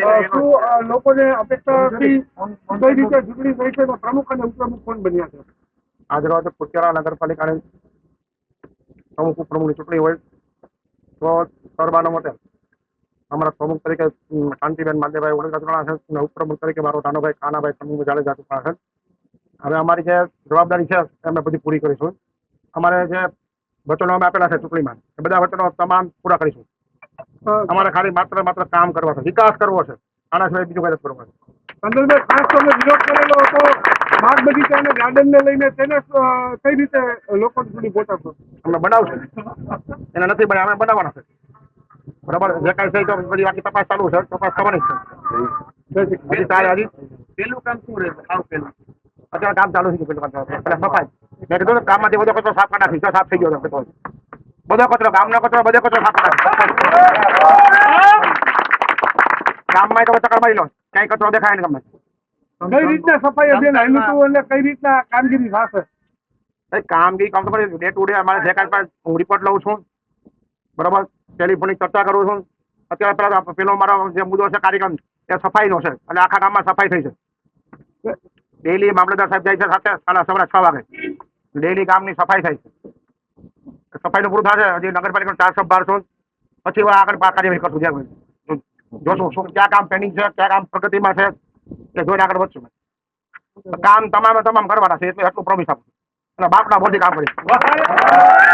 શું લોકોને અપેક્ષાથી કઈ રીતે ચૂંટણી થઈ છે? પ્રમુખ અને ઉપપ્રમુખ કોણ બન્યા છે? આજરોજ કુચેરા નગરપાલિકાની પ્રમુખ ઉપપ્રમુખની ચૂંટણી હોય તો સર્વાના મતે અમારા પ્રમુખ તરીકે શાંતિબેન શાંતિબેન માધેભાઈ ઓળખાણ છે અને ઉપપ્રમુખ તરીકે મારો નાનોભાઈ કાનાભાઈ સમૂહ જાડેજા ચૂંટાણા છે. હવે અમારી જે જવાબદારી છે એ અમે બધી પૂરી કરીશું. અમારે જે વચનો અમે આપેલા છે ચૂંટણીમાં એ બધા વચનો તમામ પૂરા કરીશું. અમારે ખાલી માત્ર માત્ર કામ કરવા છે વિકાસ કરવો છે. આના સિવાય બીજું કઈ કરવું છે ચંદનભાઈ ખાસ તમે વિરોધ કરેલો હતો બાગ બગીચા અને ગાર્ડન ને લઈને તેને કઈ રીતે લોકો સુધી પહોંચાડશો અમે બનાવશું. એને નથી બને અમે બનાવવાના છે. બરાબર? જે કાંઈ છે તો પછી બાકી તપાસ ચાલુ છે તપાસ થવાની છે. હજી તારે હજી? પેલું કામ શું રહેશે? સાવ પેલું. અત્યારે કામ ચાલુ થઈ ગયું પેલું કામ ચાલુ. પેલા સફાઈ મેં કીધું કામમાંથી બધો કચરો સાફ કરી નાખી સાફ થઈ ગયો છે બધો કચરો ગામનો કચરો બધો કચરો સાફ કરી ગામમાં તો ચક્કર મારી લો. ક્યાંય કચરો દેખાય ને ગામમાં કઈ રીતના સફાઈ અભિયાન આવ્યું હતું અને કઈ રીતના કામગીરી થશે? કામગીરી કામ તો પડે ડે ટુ ડે અમારે જે કાંઈ પણ હું રિપોર્ટ લઉં છું. બરાબર? ટેલિફોનિક ચર્ચા કરું છું. અત્યારે પેલા પેલો મારો જે મુદ્દો છે કાર્યક્રમ એ સફાઈનો છે. એટલે આખા ગામમાં સફાઈ થઈ છે. ડેલી મામલતદાર સાહેબ જાય છે સાથે સાડા સવારે છ વાગે. ડેલી ગામની સફાઈ થાય છે. સફાઈનું પૂરું થશે હજી નગરપાલિકાનું ચારસો બારસો પછી આગળ કાર્યવાહી કરશું જ્યાં. જોશું, શું, ક્યાં કામ પેન્ડિંગ છે, ક્યાં કામ પ્રગતિમાં છે એ જોઈને આગળ વધશું. કામ તમામે તમામ કરવાના છે, એટલે એટલું પ્રોમિસ આપું અને બાપના બોધી કામ કરીશ.